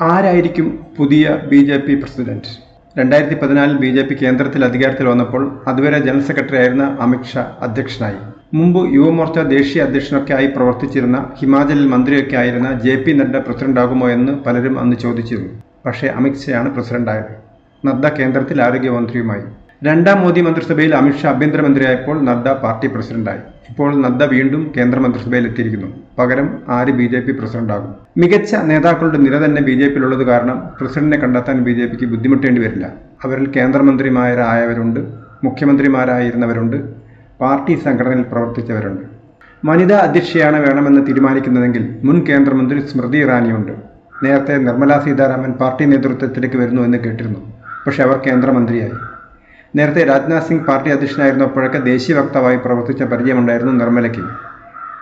ആരായിരിക്കും പുതിയ B J P president? രണ്ടായിരത്തി പതിനാലിൽ ബി ജെ പി കേന്ദ്രത്തിൽ അധികാരത്തിൽ വന്നപ്പോൾ അതുവരെ ജനറൽ സെക്രട്ടറി ആയിരുന്ന അമിത്ഷാ അധ്യക്ഷനായി. മുമ്പ് യുവമോർച്ച ദേശീയ അധ്യക്ഷനൊക്കെ ആയി പ്രവർത്തിച്ചിരുന്ന ഹിമാചലിൽ മന്ത്രിയൊക്കെ ആയിരുന്ന ജെ പി നഡ്ഡ പ്രസിഡന്റാകുമോ എന്ന് പലരും അന്ന് ചോദിച്ചിരുന്നു. പക്ഷേ അമിത്ഷായാണ് പ്രസിഡന്റായത്. നദ്ദ കേന്ദ്രത്തിൽ ആരോഗ്യമന്ത്രിയുമായി. രണ്ടാം മോദി മന്ത്രിസഭയിൽ അമിത്ഷാ ആഭ്യന്തരമന്ത്രിയായപ്പോൾ നദ്ദ പാർട്ടി പ്രസിഡന്റായി. ഇപ്പോൾ നദ്ദ വീണ്ടും കേന്ദ്രമന്ത്രിസഭയിൽ എത്തിയിരിക്കുന്നു പകരം ആര് ബി ജെ പി പ്രസിഡന്റാകും? മികച്ച നേതാക്കളുടെ നിര തന്നെ ബി ജെ പിയിലുള്ളത് കാരണം പ്രസിഡന്റിനെ കണ്ടെത്താൻ ബി ജെ പിക്ക് ബുദ്ധിമുട്ടേണ്ടി വരില്ല. അവരിൽ കേന്ദ്രമന്ത്രിമാരായവരുണ്ട് മുഖ്യമന്ത്രിമാരായിരുന്നവരുണ്ട് പാർട്ടി സംഘടനയിൽ പ്രവർത്തിച്ചവരുണ്ട്. വനിതാ അധ്യക്ഷയാണ് വേണമെന്ന് തീരുമാനിക്കുന്നതെങ്കിൽ മുൻ കേന്ദ്രമന്ത്രി സ്മൃതി ഇറാനിയുണ്ട്. നേരത്തെ നിർമ്മലാ സീതാരാമൻ പാർട്ടി നേതൃത്വത്തിലേക്ക് വരുന്നു എന്ന് കേട്ടിരുന്നു. പക്ഷെ അവർ കേന്ദ്രമന്ത്രിയായി. നേരത്തെ രാജ്നാഥ് സിംഗ് പാർട്ടി അധ്യക്ഷനായിരുന്നപ്പോഴൊക്കെ ദേശീയ വക്താവായി പ്രവർത്തിച്ച പരിചയമുണ്ടായിരുന്നു നിർമ്മലയ്ക്ക്.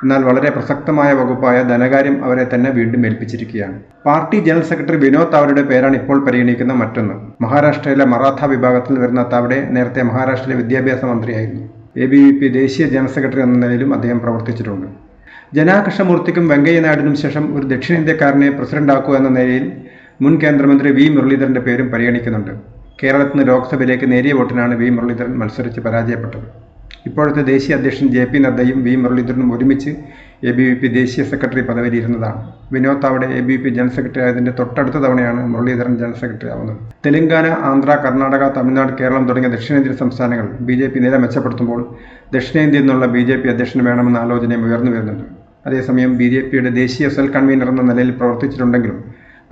എന്നാൽ വളരെ പ്രസക്തമായ വകുപ്പായ ധനകാര്യം അവരെ തന്നെ വീണ്ടും ഏൽപ്പിച്ചിരിക്കുകയാണ്. പാർട്ടി ജനറൽ സെക്രട്ടറി വിനോദ് താവരയുടെ പേരാണ് ഇപ്പോൾ പരിഗണിക്കുന്ന മറ്റൊന്ന്. മഹാരാഷ്ട്രയിലെ മറാത്ത വിഭാഗത്തിൽ വരുന്ന താവടെ നേരത്തെ മഹാരാഷ്ട്രയിലെ വിദ്യാഭ്യാസ മന്ത്രിയായിരുന്നു. എ ബി വി പി ദേശീയ ജനറൽ സെക്രട്ടറി എന്ന നിലയിലും അദ്ദേഹം പ്രവർത്തിച്ചിട്ടുണ്ട്. ജനാകൃഷ്ണമൂർത്തിക്കും വെങ്കയ്യ നായിഡുവിനും ശേഷം ഒരു ദക്ഷിണേന്ത്യക്കാരനെ പ്രസിഡന്റാക്കുക എന്ന നിലയിൽ മുൻ കേന്ദ്രമന്ത്രി വി മുരളീധരന്റെ പേരും പരിഗണിക്കുന്നുണ്ട്. കേരളത്തിൽ നിന്ന് ലോക്സഭയിലേക്ക് നേരിയ വോട്ടിനാണ് വി. മുരളീധരൻ മത്സരിച്ച് പരാജയപ്പെട്ടത്. ഇപ്പോഴത്തെ ദേശീയ അധ്യക്ഷൻ ജെ. പി. നദ്ദയും വി. മുരളീധരനും ഒരുമിച്ച് എ ബി വി പി ദേശീയ secretary പദവിയിലിരുന്നതാണ്. Vinod Tawde A B V P general secretary ആയതിന്റെ തൊട്ടടുത്ത തവണയാണ് മുരളീധരൻ ജനറൽ സെക്രട്ടറി ആവുന്നത്. തെലങ്കാന ആന്ധ്ര കർണാടക തമിഴ്നാട് കേരളം തുടങ്ങിയ ദക്ഷിണേന്ത്യൻ സംസ്ഥാനങ്ങൾ ബി. ജെ. പി നില മെച്ചപ്പെടുത്തുമ്പോൾ ദക്ഷിണേന്ത്യയിൽ നിന്നുള്ള ബി. ജെ. പി അധ്യക്ഷന് വേണമെന്ന ആലോചനയും ഉയർന്നു വരുന്നുണ്ട്. അതേസമയം ബി. ജെ. പിയുടെ ദേശീയ സെൽ കൺവീനർ എന്ന നിലയിൽ പ്രവർത്തിച്ചിട്ടുണ്ടെങ്കിലും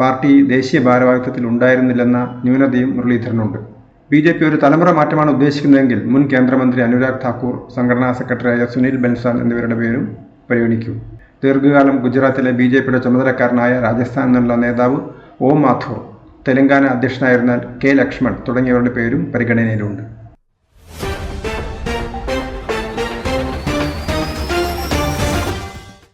പാർട്ടി ദേശീയ ഭാരവാഹിത്വത്തിൽ ഉണ്ടായിരുന്നില്ലെന്ന ന്യൂനതയും മുരളീധരനുണ്ട്. ബി ജെ പി ഒരു തലമുറ മാറ്റമാണ് ഉദ്ദേശിക്കുന്നതെങ്കിൽ മുൻ കേന്ദ്രമന്ത്രി അനുരാഗ് ഠാക്കൂർ സംഘടനാ സെക്രട്ടറിയായ സുനിൽ ബൻസാൽ എന്നിവരുടെ പേരും പരിഗണിക്കൂ. ദീർഘകാലം ഗുജറാത്തിലെ ബി ജെ പിയുടെ ചുമതലക്കാരനായ രാജസ്ഥാനിൽ നിന്നുള്ള നേതാവ് ഓം മാഥൂർ തെലങ്കാന അധ്യക്ഷനായിരുന്ന കെ ലക്ഷ്മൺ തുടങ്ങിയവരുടെ പേരും പരിഗണനയിലുണ്ട്.